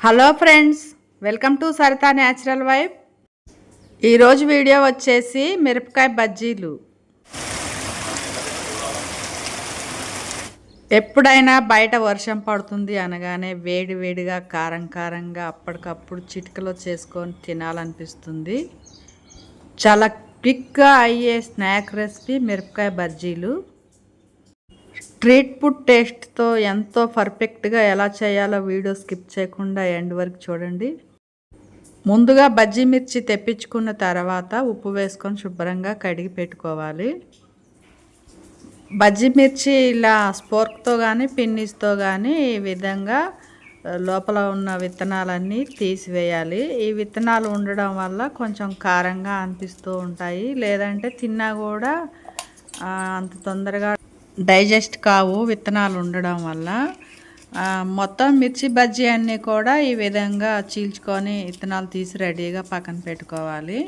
Hello friends welcome to Saritha natural wife ఈరోజు video వచ్చేసి మిరపకాయ బజ్జీలు. ఎప్పుడైనా బయట వర్షం పడుతుంది అనగానే వేడి వేడిగా కారం కారంగా అప్పటికప్పుడు చిటికలో చేసుకొని తినాలనిపిస్తుంది. చాలా క్విక్గా అయ్యే స్నాక్ రెసిపీ మిరపకాయ బజ్జీలు. స్ట్రీట్ ఫుడ్ టేస్ట్తో ఎంతో పర్ఫెక్ట్గా ఎలా చేయాలో వీడియో స్కిప్ చేయకుండా ఎండ్ వరకు చూడండి. ముందుగా బజ్జీ మిర్చి తెప్పించుకున్న తర్వాత ఉప్పు వేసుకొని శుభ్రంగా కడిగి పెట్టుకోవాలి. బజ్జీ మిర్చి ఇలా స్పోర్క్తో కానీ పిన్నిస్తో కానీ ఈ విధంగా లోపల ఉన్న విత్తనాలన్నీ తీసివేయాలి. ఈ విత్తనాలు ఉండడం వల్ల కొంచెం కారంగా అనిపిస్తూ ఉంటాయి. లేదంటే తిన్నా కూడా అంత తొందరగా డైజెస్ట్ కావు విత్తనాలు ఉండడం వల్ల మొత్తం మిర్చి బజ్జీ అన్నీ కూడా ఈ విధంగా చీల్చుకొని విత్తనాలు తీసి రెడీగా పక్కన పెట్టుకోవాలి.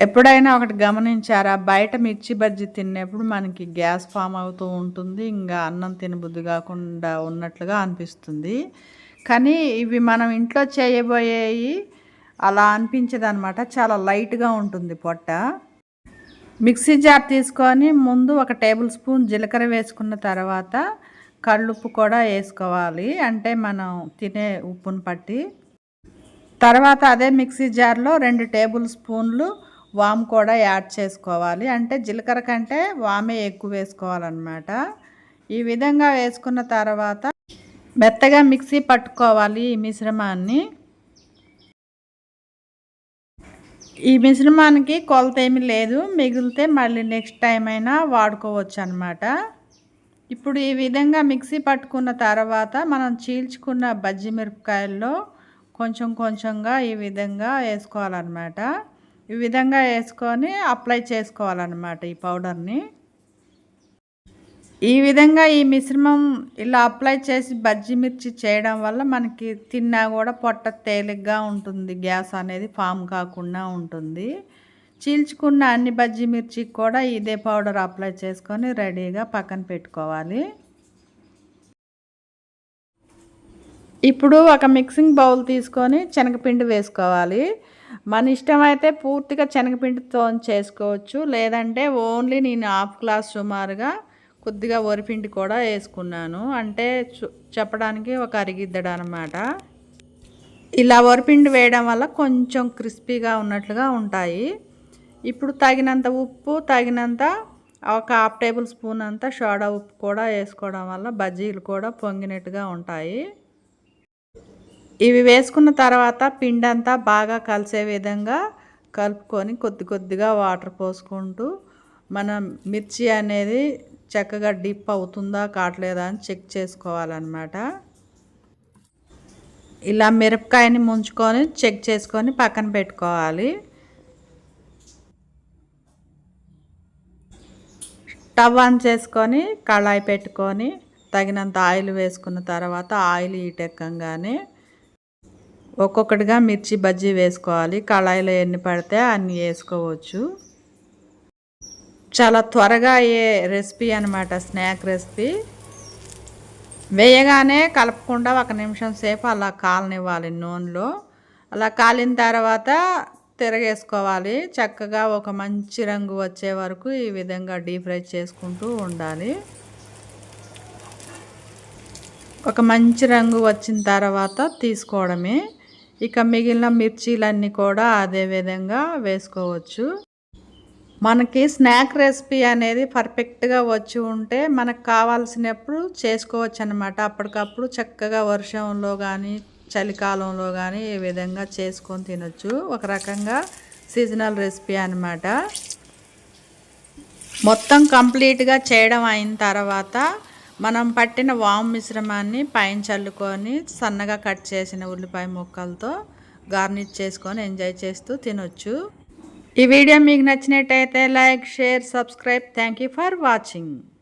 ఎప్పుడైనా ఒకటి గమనించారా? బయట మిర్చి బజ్జీ తిన్నప్పుడు మనకి గ్యాస్ ఫామ్ అవుతూ ఉంటుంది. ఇంకా అన్నం తినబుద్ధి కాకుండా ఉన్నట్లుగా అనిపిస్తుంది. కానీ ఇవి మనం ఇంట్లో చేయబోయేవి అలా అనిపించదనమాట. చాలా లైట్గా ఉంటుంది పొట్ట. మిక్సీ జార్ తీసుకొని ముందు ఒక టేబుల్ స్పూన్ జీలకర్ర వేసుకున్న తర్వాత కళ్ళుప్పు కూడా వేసుకోవాలి. అంటే మనం తినే ఉప్పును పట్టి. తర్వాత అదే మిక్సీ జార్లో రెండు టేబుల్ స్పూన్లు వామ్ కూడా యాడ్ చేసుకోవాలి. అంటే జీలకర్ర కంటే వామే ఎక్కువ వేసుకోవాలన్నమాట. ఈ విధంగా వేసుకున్న తర్వాత మెత్తగా మిక్సీ పట్టుకోవాలి ఈ మిశ్రమాన్ని. ఈ మిశ్రమానికి కొలత ఏమీ లేదు. మిగిలితే మళ్ళీ నెక్స్ట్ టైం అయినా వాడుకోవచ్చు అనమాట ఇప్పుడు ఈ విధంగా మిక్సీ పట్టుకున్న తర్వాత మనం చీల్చుకున్న బజ్జి మిరపకాయల్లో కొంచెం కొంచెంగా ఈ విధంగా వేసుకోవాలన్నమాట. ఈ విధంగా వేసుకొని అప్లై చేసుకోవాలన్నమాట ఈ పౌడర్ని ఈ విధంగా ఈ మిశ్రమం ఇలా అప్లై చేసి బజ్జి మిర్చి చేయడం వల్ల మనకి తిన్నా కూడా పొట్ట తేలిగ్గా ఉంటుంది. గ్యాస్ అనేది ఫామ్ కాకుండా ఉంటుంది. చీల్చుకున్న అన్ని బజ్జి మిర్చికి కూడా ఇదే పౌడర్ అప్లై చేసుకొని రెడీగా పక్కన పెట్టుకోవాలి. ఇప్పుడు ఒక మిక్సింగ్ బౌల్ తీసుకొని శనగపిండి వేసుకోవాలి. మన ఇష్టం అయితే పూర్తిగా శనగపిండితో చేసుకోవచ్చు. లేదంటే ఓన్లీ నేను హాఫ్ గ్లాస్ సుమారుగా కొద్దిగా వరిపిండి కూడా వేసుకున్నాను. అంటే చెప్పడానికి ఒక అరిగిద్దడు అనమాట ఇలా వరిపిండి వేయడం వల్ల కొంచెం క్రిస్పీగా ఉన్నట్లుగా ఉంటాయి. ఇప్పుడు తగినంత ఉప్పు తగినంత ఒక హాఫ్ టేబుల్ స్పూన్ అంతా సోడా ఉప్పు కూడా వేసుకోవడం వల్ల బజ్జీలు కూడా పొంగినట్టుగా ఉంటాయి. ఇవి వేసుకున్న తర్వాత పిండి అంతా బాగా కలిసే విధంగా కలుపుకొని కొద్ది కొద్దిగా వాటర్ పోసుకుంటూ మన మిర్చి అనేది చక్కగా డిప్ అవుతుందా కావట్లేదా అని చెక్ చేసుకోవాలన్నమాట. ఇలా మిరపకాయని ముంచుకొని చెక్ చేసుకొని పక్కన పెట్టుకోవాలి. స్టవ్ ఆన్ చేసుకొని కళాయి పెట్టుకొని తగినంత ఆయిల్ వేసుకున్న తర్వాత ఆయిల్ ఈటెక్కగానే ఒక్కొక్కటిగా మిర్చి బజ్జీ వేసుకోవాలి. కళాయిలో ఎన్ని పడితే అన్ని వేసుకోవచ్చు. చాలా త్వరగా అయ్యే రెసిపీ అనమాట స్నాక్ రెసిపీ. వేయగానే కలపకుండా ఒక నిమిషం సేపు అలా కాలనివ్వాలి నూనెలో. అలా కాలిన తర్వాత తిరగేసుకోవాలి. చక్కగా ఒక మంచి రంగు వచ్చే వరకు ఈ విధంగా డీప్ ఫ్రై చేసుకుంటూ ఉండాలి. ఒక మంచి రంగు వచ్చిన తర్వాత తీసుకోవడమే. ఇక మిగిలిన మిర్చీలన్నీ కూడా అదే విధంగా వేసుకోవచ్చు. మనకి స్నాక్ రెసిపీ అనేది పర్ఫెక్ట్గా వచ్చి ఉంటే మనకు కావాల్సినప్పుడు చేసుకోవచ్చు అనమాట అప్పటికప్పుడు చక్కగా వర్షంలో కానీ చలికాలంలో కానీ ఈ విధంగా చేసుకొని తినొచ్చు. ఒక రకంగా సీజనల్ రెసిపీ అనమాట మొత్తం కంప్లీట్గా చేయడం అయిన తర్వాత మనం పట్టిన వాము మిశ్రమాన్ని పైన చల్లుకొని సన్నగా కట్ చేసిన ఉల్లిపాయ ముక్కలతో గార్నిష్ చేసుకొని ఎంజాయ్ చేస్తూ తినొచ్చు. ఈ వీడియో మీకు నచ్చినట్టయితే like share subscribe thank you for watching